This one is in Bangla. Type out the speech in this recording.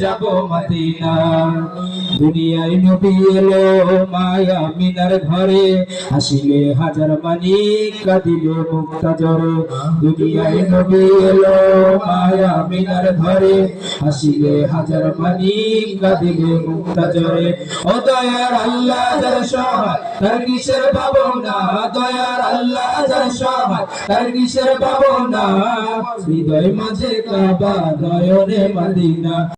যাব মদিনা। দুনিয়ায় নবী এলো মায়া মিনার ঘরে। হাসিলে হাজার মানি কাঁদিলে মুক্তা জরে দুনিয়ায় নবী এলো মায়া মিনার ঘরে। হাসিলে হাজার মানি কাঁদিলে মুক্তা জরে ও দয়ার আল্লাহ, যার সহায়, তার কিসের ভাবনা? দয়ার আল্লাহ, যার সহায়, তার কিসের ভাবনা? হৃদয় মাঝে কাবা, নয়নে মদিনা।